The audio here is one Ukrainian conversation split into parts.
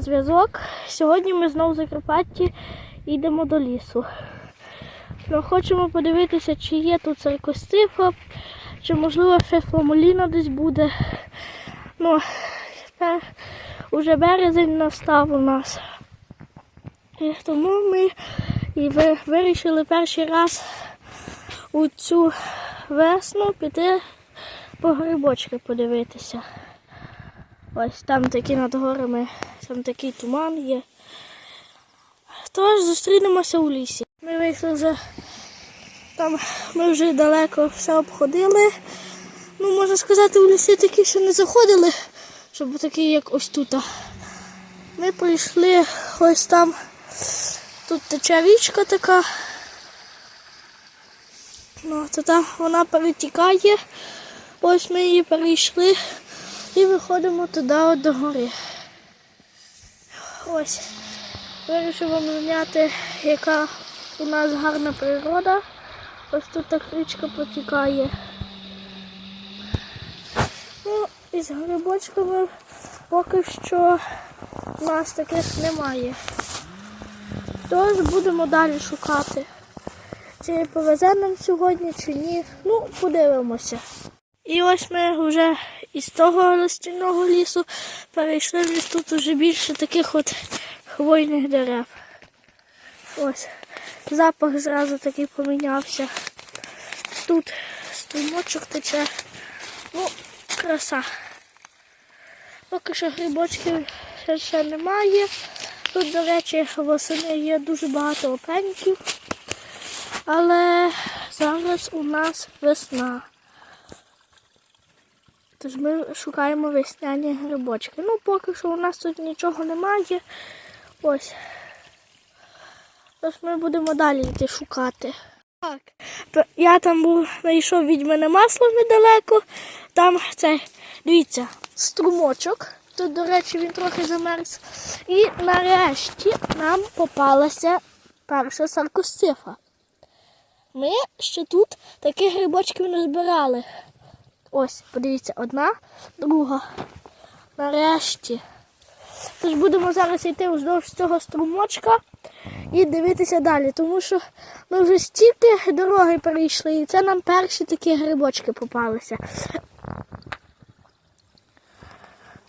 зв'язок. Сьогодні ми знову в Закарпатті йдемо до лісу. Ми хочемо подивитися, чи є тут царкостифа, чи можливо ще фламуліна десь буде. Ну, тепер уже березень настав у нас. І тому ми і ви вирішили перший раз у цю весну піти по грибочки подивитися. Ось там такі над горами, там такий туман є. Тож зустрінемося у лісі. Ми вийшли вже там, ми вже далеко все обходили. Ну, можна сказати, у лісі такі ще не заходили, щоб такі, як ось тут. Ми прийшли ось там. Тут тече річка така. Ну, то там вона перетікає. Ось ми її перейшли і виходимо туди от до гори. Ось. Вирішив вам зняти, яка у нас гарна природа. Ось тут так річка протікає. Ну, із грибочками поки що у нас таких немає. Тож будемо далі шукати. Чи повезе нам сьогодні, чи ні. Ну, подивимося. І ось ми вже із того листяного лісу перейшли ліс. Тут вже більше таких от хвойних дерев. Ось. Запах зразу такий помінявся. Тут струмочок тече. Ну, краса. Поки що грибочків ще немає. Тут, до речі, восени є дуже багато опеньків. Але зараз у нас весна. Тож ми шукаємо весняні грибочки. Ну, поки що у нас тут нічого немає. Ось. Тож ми будемо далі йти шукати. Так, то я там був, знайшов відьмине масло недалеко. Там це, дивіться, струмочок. Тут, до речі, він трохи замерз. І нарешті нам попалася перша саркосцифа. Ми ще тут таких грибочків не збирали. Ось, подивіться, одна, друга. Нарешті. Тож будемо зараз йти вздовж цього струмочка і дивитися далі, тому що ми вже стільки дороги перейшли, і це нам перші такі грибочки попалися.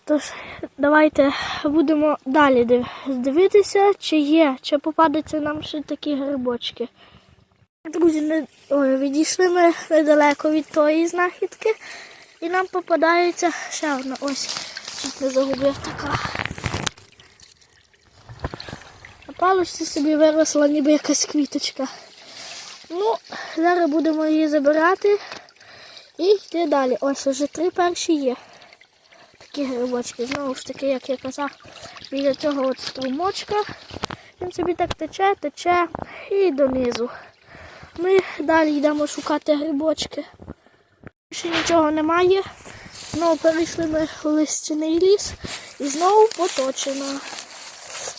Тож, давайте будемо далі дивитися, чи є, чи попадуться нам ще такі грибочки. Друзі, не... Ой, відійшли ми недалеко від тої знахідки, і нам попадається ще одна. Ось, тут не загубив така. На палочці собі виросла ніби якась квіточка. Ну, зараз будемо її забирати і йти далі. Ось вже три перші є. Такі грибочки. Знову ж таки, як я казав, біля цього от струмочка. Він собі так тече, тече і донизу. Ми далі йдемо шукати грибочки. Ще нічого немає. Знову перейшли ми листяний ліс і знову поточено.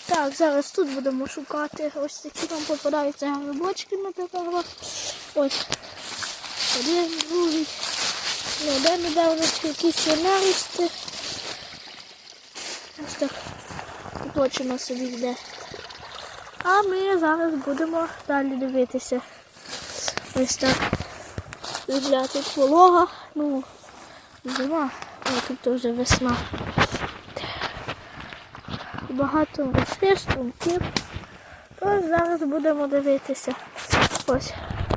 Так, зараз тут будемо шукати. Ось такі нам попадаються грибочки на дорогах. Ось. Один, другий. Ну, де не де вони якісь нарости. Ось так поточено собі йде. А ми зараз будемо далі дивитися. Ось так. Земля тут волога. Ну, зима, а тут вже весна. Багато росли, струнків. Тож зараз будемо дивитися. Ось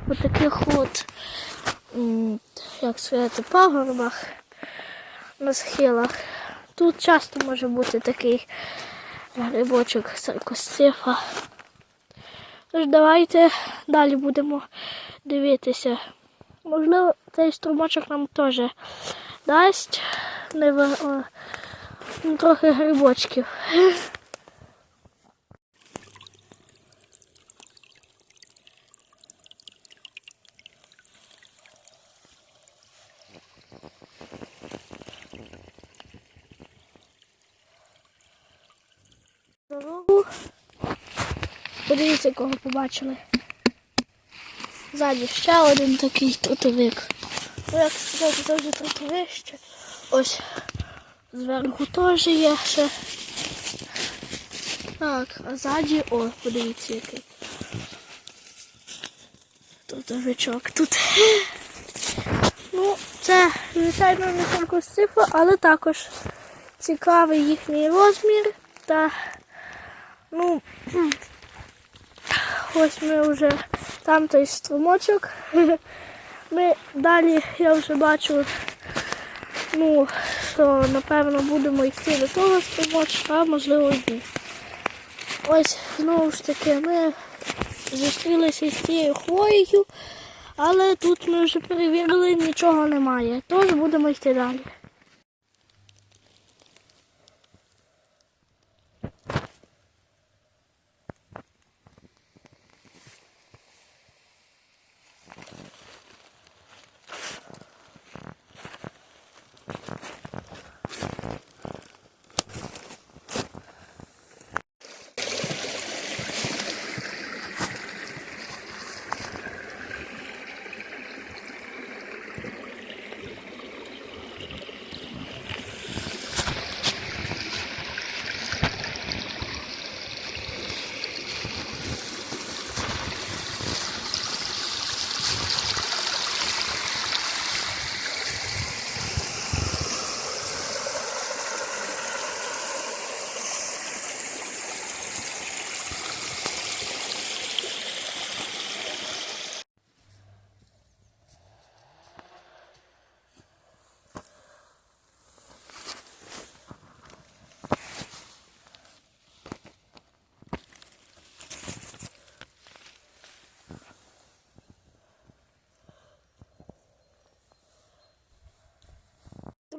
по таких от, як сказати, пагорбах на схилах. Тут часто може бути такий грибочок саркосцифа. Тож давайте далі будемо дивитися. Можливо, цей струмочок нам теж дасть о, ну, трохи грибочків. Подивіться, кого побачили. Ззаді ще один такий трутовик. Ну, як сказати, це вже трохи вище. Ось зверху теж є ще. Так, а ззаді, о, подивіться який. Тут тут. Ну, це, звичайно, не тільки цифра, але також цікавий їхній розмір. Та, ну, ось ми вже там той струмочок. Ми далі, я вже бачу, ну, що напевно будемо йти до того струмочка, а можливо і ні. Ось знову ж таки ми зустрілися з цією хвоєю, але тут ми вже перевірили, нічого немає. Тож будемо йти далі.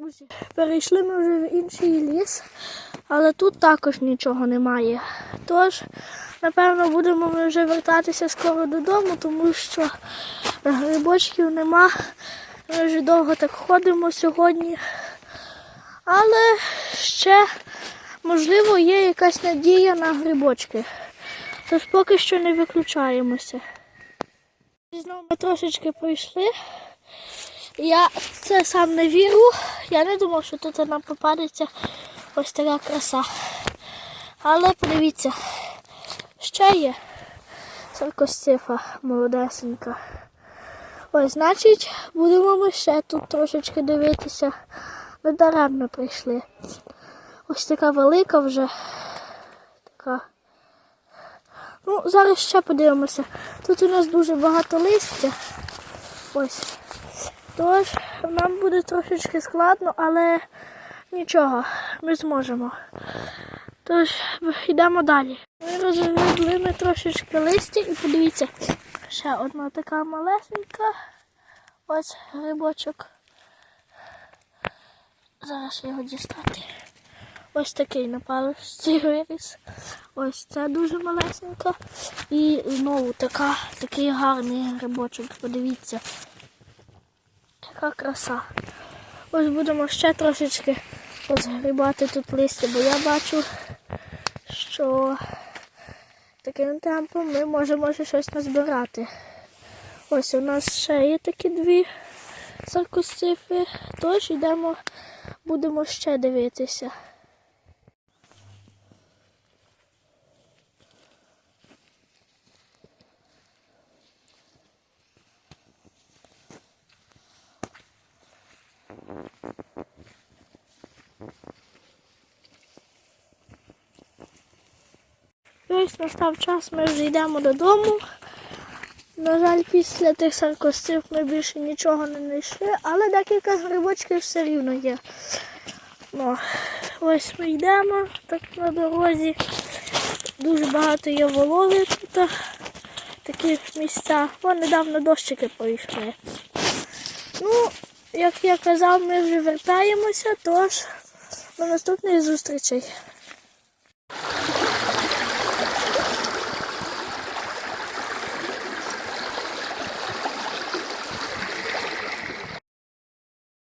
Друзі, перейшли ми вже в інший ліс, але тут також нічого немає. Тож, напевно, будемо ми вже вертатися скоро додому, тому що грибочків нема. Ми вже довго так ходимо сьогодні. Але ще, можливо, є якась надія на грибочки. Тож поки що не виключаємося. Знову ми трошечки пройшли. Я це сам не вірю. Я не думав, що тут нам попадеться ось така краса. Але подивіться, ще є саркостифа молодесенька. Ось, значить, будемо ми ще тут трошечки дивитися. Ми даремно прийшли. Ось така велика вже. Така. Ну, зараз ще подивимося. Тут у нас дуже багато листя. Ось. Тож нам буде трошечки складно, але нічого, ми зможемо. Тож йдемо далі. Ми розгребли ми трошечки листя і подивіться, ще одна така малесенька. Ось грибочок. Зараз його дістати. Ось такий на паличці виріс. Ось це дуже малесенька. І знову така, такий гарний грибочок. Подивіться. Яка краса. Ось будемо ще трошечки розгрібати тут листя, бо я бачу, що таким темпом ми можемо ще щось назбирати. Ось у нас ще є такі дві саркостифи, тож йдемо, будемо ще дивитися. І ось настав час, ми вже йдемо додому. На жаль, після тих саркостів ми більше нічого не знайшли, але декілька грибочків все рівно є. Ну, ось ми йдемо так на дорозі. Дуже багато є вологи тут, такі місця. О, недавно дощики пройшли. Ну, як я казав, ми вже вертаємося, тож до наступних зустрічей.